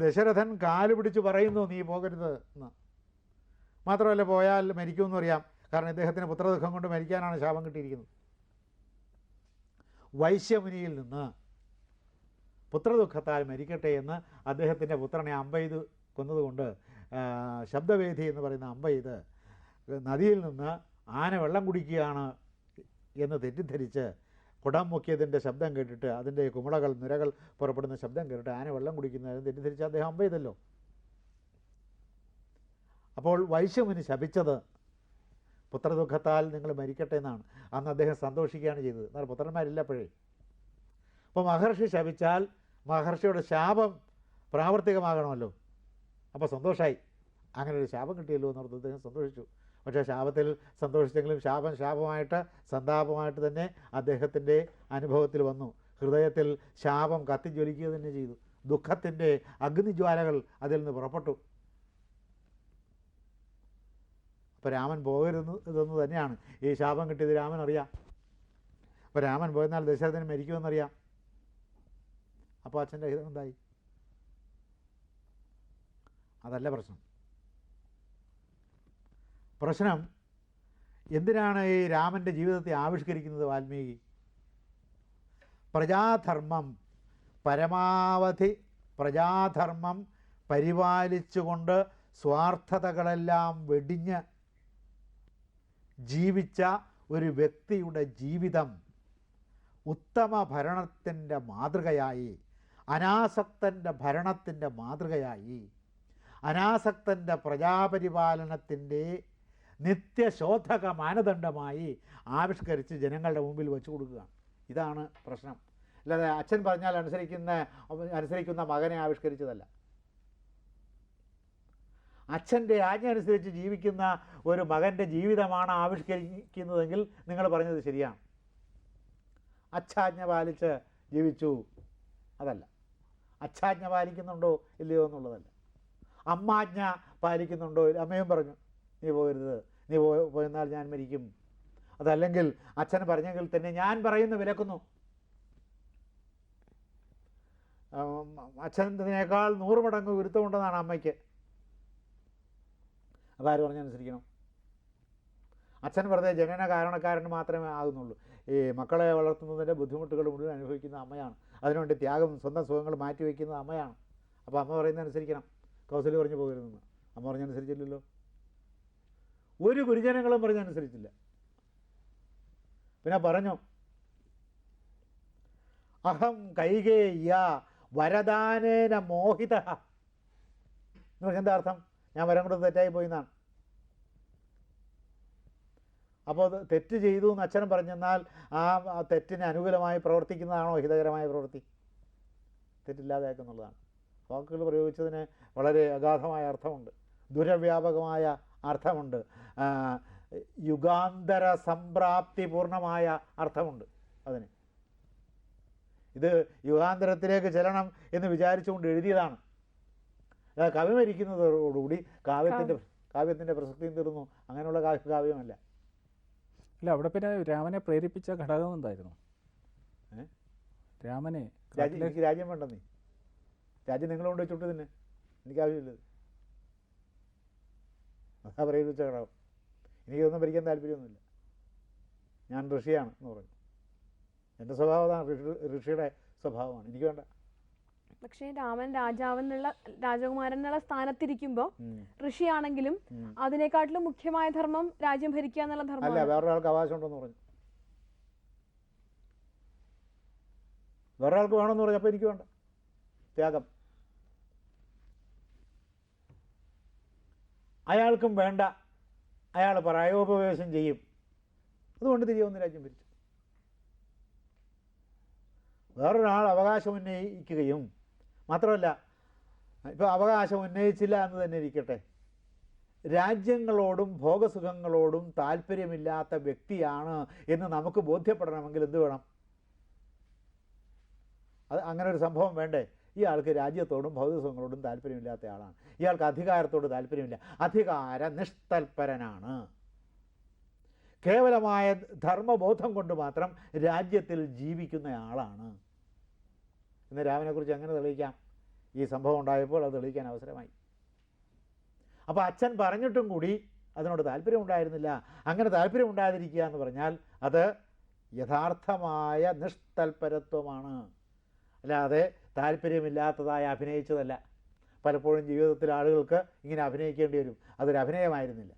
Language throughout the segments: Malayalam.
ദശരഥൻ കാൽ പിടിച്ച് പറയുന്നു നീ പോകരുത് എന്ന്. മാത്രമല്ല പോയാൽ മരിക്കുമെന്ന് അറിയാം. കാരണം ഇദ്ദേഹത്തിന് പുത്രദുഃഖം കൊണ്ട് മരിക്കാനാണ് ശാപം കിട്ടിയിരിക്കുന്നത്. വൈശ്യമുനിയിൽ നിന്ന് പുത്രദുഃഖത്താൽ മരിക്കട്ടെ എന്ന് അദ്ദേഹത്തിന്റെ പുത്രനെ അമ്പെയ്ത് കൊന്നതുകൊണ്ട് ശബ്ദവേദി എന്ന് പറയുന്ന അമ്പെയ്ത് നദിയിൽ നിന്ന് ആന വെള്ളം കുടിക്കുകയാണ് എന്ന് തെറ്റിദ്ധരിച്ച് കുടം മുക്കിയതിന്റെ ശബ്ദം കേട്ടിട്ട് അതിന്റെ കുമിളകൾ നിരകൾ പുറപ്പെടുന്ന ശബ്ദം കേട്ടിട്ട് ആന വെള്ളം കുടിക്കുന്നതിന് തെറ്റിദ്ധരിച്ച് അദ്ദേഹം അമ്പെയ്തല്ലോ അപ്പോൾ വൈശ്യമുനി ശപിച്ചത് പുത്രദുഃഖത്താൽ നിങ്ങൾ മരിക്കട്ടെ എന്നാണ്. അന്ന് അദ്ദേഹം സന്തോഷിക്കുകയാണ് ചെയ്തത്. എന്നാൽ പുത്രന്മാരില്ലപ്പോഴേ. അപ്പോൾ മഹർഷി ശപിച്ചാൽ മഹർഷിയുടെ ശാപം പ്രാവർത്തികമാകണമല്ലോ. അപ്പോൾ സന്തോഷമായി അങ്ങനെ ഒരു ശാപം കിട്ടിയല്ലോ എന്നോർത്ത് അദ്ദേഹം സന്തോഷിച്ചു. പക്ഷേ ശാപത്തിൽ സന്തോഷിച്ചെങ്കിലും ശാപം ശാപമായിട്ട് സന്താപമായിട്ട് തന്നെ അദ്ദേഹത്തിന്റെ അനുഭവത്തിൽ വന്നു. ഹൃദയത്തിൽ ശാപം കത്തിജ്വലിക്കുക തന്നെ ചെയ്തു. ദുഃഖത്തിന്റെ അഗ്നിജ്വാലകൾ അതിൽ നിന്ന് പുറപ്പെട്ടു. അപ്പോൾ രാമൻ പോകരുത് ഇതെന്ന് തന്നെയാണ്. ഈ ശാപം കിട്ടിയത് രാമൻ അറിയാം. അപ്പോൾ രാമൻ പോയെന്നാൽ ദശരഥന് മരിക്കുമെന്നറിയാം അപ്പോൾ അച്ഛന്റെ ഹിതം എന്തായി? അതല്ല പ്രശ്നം. പ്രശ്നം എന്തിനാണ് ഈ രാമന്റെ ജീവിതത്തെ ആവിഷ്കരിക്കുന്നത് വാൽമീകി? പ്രജാധർമ്മം പരമാവധി പ്രജാധർമ്മം പരിപാലിച്ചുകൊണ്ട് സ്വാർത്ഥതകളെല്ലാം വെടിഞ്ഞ് ജീവിച്ച ഒരു വ്യക്തിയുടെ ജീവിതം ഉത്തമ ഭരണത്തിന്റെ മാതൃകയായി അനാസക്തന്റെ ഭരണത്തിന്റെ മാതൃകയായി അനാസക്തന്റെ പ്രജാപരിപാലനത്തിന്റെ നിത്യശോധക മാനദണ്ഡമായി ആവിഷ്കരിച്ച് ജനങ്ങളുടെ മുമ്പിൽ വെച്ചു കൊടുക്കുക ഇതാണ് പ്രശ്നം. അല്ലാതെ അച്ഛൻ പറഞ്ഞാൽ അനുസരിക്കുന്ന അനുസരിക്കുന്ന മകനെ ആവിഷ്കരിച്ചതല്ല. അച്ഛന്റെ ആജ്ഞ അനുസരിച്ച് ജീവിക്കുന്ന ഒരു മകന്റെ ജീവിതമാണ് ആവിഷ്കരിക്കുന്നതെങ്കിൽ നിങ്ങൾ പറഞ്ഞത് ശരിയാണ്. അച്ഛാജ്ഞ പാലിച്ച് ജീവിച്ചു. അതല്ല. അച്ഛാജ്ഞ പാലിക്കുന്നുണ്ടോ ഇല്ലയോ എന്നുള്ളതല്ല. അമ്മാജ്ഞ പാലിക്കുന്നുണ്ടോ? അമ്മയും പറഞ്ഞു നീ പോകരുത്. നീ പോയെന്നാൽ ഞാൻ മരിക്കും. അതല്ലെങ്കിൽ അച്ഛൻ പറഞ്ഞെങ്കിൽ തന്നെ ഞാൻ പറയുന്നു വിലക്കുന്നു. അച്ഛനേക്കാൾ നൂറ് മടങ്ങ് ഉരുത്തമുണ്ടെന്നാണ് അമ്മയ്ക്ക്. അപ്പോൾ ആര് പറഞ്ഞനുസരിക്കണം അച്ഛൻ വെറുതെ ജനന കാരണക്കാരന് മാത്രമേ ആകുന്നുള്ളൂ. ഈ മക്കളെ വളർത്തുന്നതിന്റെ ബുദ്ധിമുട്ടുകൾ മുഴുവൻ അനുഭവിക്കുന്ന അമ്മയാണ്. അതിനുവേണ്ടി ത്യാഗം സ്വന്തം സുഖങ്ങൾ മാറ്റിവെക്കുന്നത് അമ്മയാണ്. അപ്പോൾ അമ്മ പറയുന്നത് അനുസരിക്കണം. കൗസലി പറഞ്ഞു പോകരുതെന്ന്. അമ്മ പറഞ്ഞനുസരിച്ചില്ലല്ലോ ഒരു ഗുരുജനങ്ങളും പറഞ്ഞനുസരിച്ചില്ല പിന്നെ പറഞ്ഞു അഹം കൈകേയ്യ വരദാനേന മോഹിത. നിങ്ങൾക്ക് എന്താ അർത്ഥം? ഞാൻ വരം കൊണ്ട് തെറ്റായി പോയി എന്നാണ് അപ്പോൾ അത് തെറ്റ് ചെയ്തു എന്ന് അച്ഛൻ പറഞ്ഞെന്നാൽ ആ തെറ്റിന് അനുകൂലമായി പ്രവർത്തിക്കുന്നതാണോ ഹിതകരമായ പ്രവൃത്തി? തെറ്റില്ലാതെയാക്കുന്നുള്ളതാണ് വാക്കുകൾ പ്രയോഗിച്ചതിന് വളരെ അഗാധമായ അർത്ഥമുണ്ട്. ദുരവ്യാപകമായ അർത്ഥമുണ്ട്. യുഗാന്തര സംപ്രാപ്തി പൂർണമായ അർത്ഥമുണ്ട് അതിന്. ഇത് യുഗാന്തരത്തിലേക്ക് ചെല്ലണം എന്ന് വിചാരിച്ചുകൊണ്ട് എഴുതിയതാണ്. കവി മരിക്കുന്നതോടുകൂടി കാവ്യത്തിന്റെ കാവ്യത്തിന്റെ പ്രസക്തിയും തീർന്നു. അങ്ങനെയുള്ള കാവ്യ കാവ്യമല്ല. അല്ല അവിടെ പിന്നെ രാമനെ പ്രേരിപ്പിച്ച ഘടകം എന്തായിരുന്നു? രാമനെ രാജ്യം വേണ്ടെന്നേ രാജ്യം നിങ്ങൾ കൊണ്ട് വെച്ചോട്ട് തന്നെ. എനിക്ക് ആവശ്യമില്ലത്. അതാ പറയുന്നത് ഘടകം എനിക്കൊന്നും ഭരിക്കാൻ താല്പര്യമൊന്നുമില്ല. ഞാൻ ഋഷിയാണ് എന്ന് പറഞ്ഞു. എന്റെ സ്വഭാവം അതാണ്. ഋഷി ഋഷിയുടെ സ്വഭാവമാണ്. എനിക്ക് വേണ്ട. പക്ഷേ രാമൻ രാജാവെന്നുള്ള രാജകുമാരൻ എന്നുള്ള സ്ഥാനത്തിരിക്കുമ്പോൾ. ഋഷിയാണെങ്കിലും അതിനെക്കാട്ടിലും മുഖ്യമായ ധർമ്മം രാജ്യം ഭരിക്കുക എന്നുള്ള ധർമ്മം അല്ല വേറൊരാൾക്ക് അവകാശമുണ്ടെന്ന് പറഞ്ഞു. വേറൊരാൾക്ക് വേണമെന്ന് പറഞ്ഞപ്പോൾ എനിക്ക് വേണ്ട. ത്യാഗം. അയാൾക്കും വേണ്ട. അയാൾ പ്രായോപവേശം ചെയ്യും. അതുകൊണ്ട് തിരികെ ഒന്ന് രാജ്യം ഭരിച്ചു. വേറൊരാൾ അവകാശം ഉന്നയിക്കുകയും മാത്രമല്ല ഇപ്പോൾ അവകാശം ഉന്നയിച്ചില്ല എന്ന് തന്നെ ഇരിക്കട്ടെ. രാജ്യങ്ങളോടും ഭോഗസുഖങ്ങളോടും താല്പര്യമില്ലാത്ത വ്യക്തിയാണ് എന്ന് നമുക്ക് ബോധ്യപ്പെടണമെങ്കിൽ എന്ത് വേണം? അത് അങ്ങനെ ഒരു സംഭവം വേണ്ടേ? ഇയാൾക്ക് രാജ്യത്തോടും ഭൗതികസുഖങ്ങളോടും താല്പര്യമില്ലാത്ത ആളാണ്. ഇയാൾക്ക് അധികാരത്തോട് താല്പര്യമില്ല. അധികാര നിഷ്തൽപരനാണ് കേവലമായ ധർമ്മബോധം കൊണ്ട് മാത്രം രാജ്യത്തിൽ ജീവിക്കുന്ന ആളാണ് ഇന്ന് രാമനെക്കുറിച്ച് അങ്ങനെ തെളിയിക്കാം? ഈ സംഭവം ഉണ്ടായപ്പോൾ അത് തെളിയിക്കാൻ അവസരമായി. അപ്പോൾ അച്ഛൻ പറഞ്ഞിട്ടും കൂടി അതിനോട് താല്പര്യം ഉണ്ടായിരുന്നില്ല അങ്ങനെ താല്പര്യം ഉണ്ടാതിരിക്കുക എന്ന് പറഞ്ഞാൽ അത് യഥാർത്ഥമായ നിഷ്തൽപരത്വമാണ് അല്ലാതെ താല്പര്യമില്ലാത്തതായി അഭിനയിച്ചതല്ല. പലപ്പോഴും ജീവിതത്തിൽ ആളുകൾക്ക് ഇങ്ങനെ അഭിനയിക്കേണ്ടി വരും. അതൊരു അഭിനയമായിരുന്നില്ല.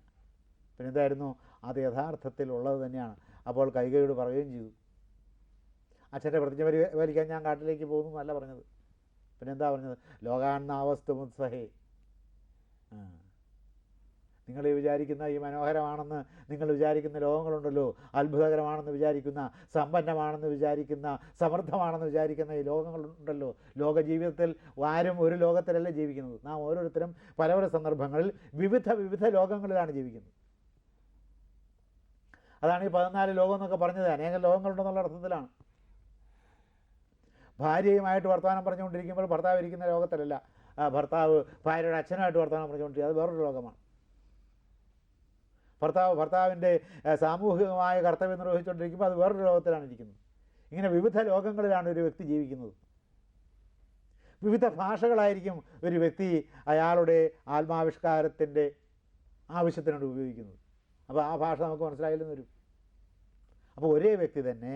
പിന്നെ എന്തായിരുന്നു? അത് യഥാർത്ഥത്തിൽ ഉള്ളത് തന്നെയാണ്. അപ്പോൾ കൈകയോട് പറയുകയും ചെയ്തു. അച്ഛന്റെ പ്രതിജ്ഞ പരി വലിക്കാൻ ഞാൻ കാട്ടിലേക്ക് പോകുന്നു എന്നല്ല പറഞ്ഞത്. പിന്നെന്താ പറഞ്ഞത്? ലോകാന്നാവസ്തു മുത്സഹേ നിങ്ങൾ വിചാരിക്കുന്ന ഈ മനോഹരമാണെന്ന് നിങ്ങൾ വിചാരിക്കുന്ന ലോകങ്ങളുണ്ടല്ലോ അത്ഭുതകരമാണെന്ന് വിചാരിക്കുന്ന സമ്പന്നമാണെന്ന് വിചാരിക്കുന്ന സമൃദ്ധമാണെന്ന് വിചാരിക്കുന്ന ഈ ലോകങ്ങളുണ്ടല്ലോ. ലോക ജീവിതത്തിൽ ആരും ഒരു ലോകത്തിലല്ല ജീവിക്കുന്നത്. നാം ഓരോരുത്തരും പല പല സന്ദർഭങ്ങളിൽ വിവിധ വിവിധ ലോകങ്ങളിലാണ് ജീവിക്കുന്നത്. അതാണ് ഈ പതിനാല് ലോകം എന്നൊക്കെ പറഞ്ഞത്. അനേകം ലോകങ്ങളുണ്ടെന്നുള്ള അർത്ഥത്തിലാണ്. ഭാര്യയുമായിട്ട് വർത്തമാനം പറഞ്ഞുകൊണ്ടിരിക്കുമ്പോൾ ഭർത്താവ് ഇരിക്കുന്ന ലോകത്തിലല്ല. ഭർത്താവ് ഭാര്യയുടെ അച്ഛനായിട്ട് വർത്തമാനം പറഞ്ഞുകൊണ്ടിരിക്കുക അത് വേറൊരു ലോകമാണ്. ഭർത്താവ് ഭർത്താവിന്റെ സാമൂഹികമായ കർത്തവ്യം നിർവഹിച്ചുകൊണ്ടിരിക്കുമ്പോൾ അത് വേറൊരു ലോകത്തിലാണ് ഇരിക്കുന്നത്. ഇങ്ങനെ വിവിധ ലോകങ്ങളിലാണ് ഒരു വ്യക്തി ജീവിക്കുന്നത്. വിവിധ ഭാഷകളായിരിക്കും ഒരു വ്യക്തി അയാളുടെ ആത്മാവിഷ്കാരത്തിന്റെ ആവശ്യത്തിനാണ് ഉപയോഗിക്കുന്നത്. അപ്പോൾ ആ ഭാഷ നമുക്ക് മനസ്സിലായില്ലെന്ന് വരും. അപ്പോൾ ഒരേ വ്യക്തി തന്നെ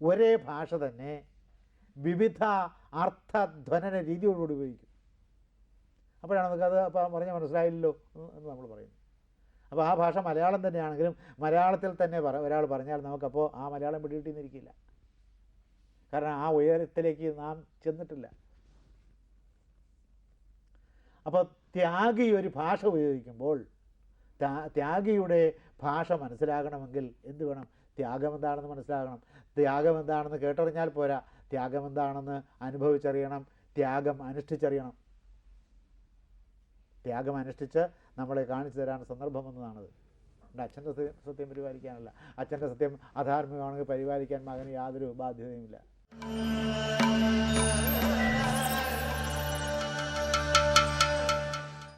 ഒരേ ഭാഷ തന്നെ വിവിധ അർത്ഥധ്വനന രീതിയോടുകൂടി ഉപയോഗിക്കും. അപ്പോഴാണ് നമുക്കത് അപ്പോൾ പറഞ്ഞാൽ മനസ്സിലായില്ലല്ലോ എന്ന് നമ്മൾ പറയുന്നു അപ്പോൾ ആ ഭാഷ മലയാളം തന്നെയാണെങ്കിലും മലയാളത്തിൽ തന്നെ പറ ഒരാൾ പറഞ്ഞാൽ നമുക്കപ്പോൾ ആ മലയാളം പിടികിട്ടിന്നിരിക്കില്ല. കാരണം ആ ഉയരത്തിലേക്ക് നാം ചെന്നിട്ടില്ല. അപ്പോൾ ത്യാഗി ഒരു ഭാഷ ഉപയോഗിക്കുമ്പോൾ ത്യാഗിയുടെ ഭാഷ മനസ്സിലാകണമെങ്കിൽ എന്ത് വേണം? ത്യാഗം എന്താണെന്ന് മനസ്സിലാകണം. ത്യാഗം എന്താണെന്ന് കേട്ടറിഞ്ഞാൽ പോരാ. ത്യാഗം എന്താണെന്ന് അനുഭവിച്ചറിയണം. ത്യാഗം അനുഷ്ഠിച്ചറിയണം. ത്യാഗം അനുഷ്ഠിച്ച് നമ്മളെ കാണിച്ചു തരാൻ സന്ദർഭം എന്നതാണത് എന്റെ അച്ഛന്റെ സത്യം സത്യം പരിപാലിക്കാനല്ല. അച്ഛന്റെ സത്യം അധാർമികമാണെങ്കിൽ പരിപാലിക്കാൻ മകന് യാതൊരു ബാധ്യതയുമില്ല.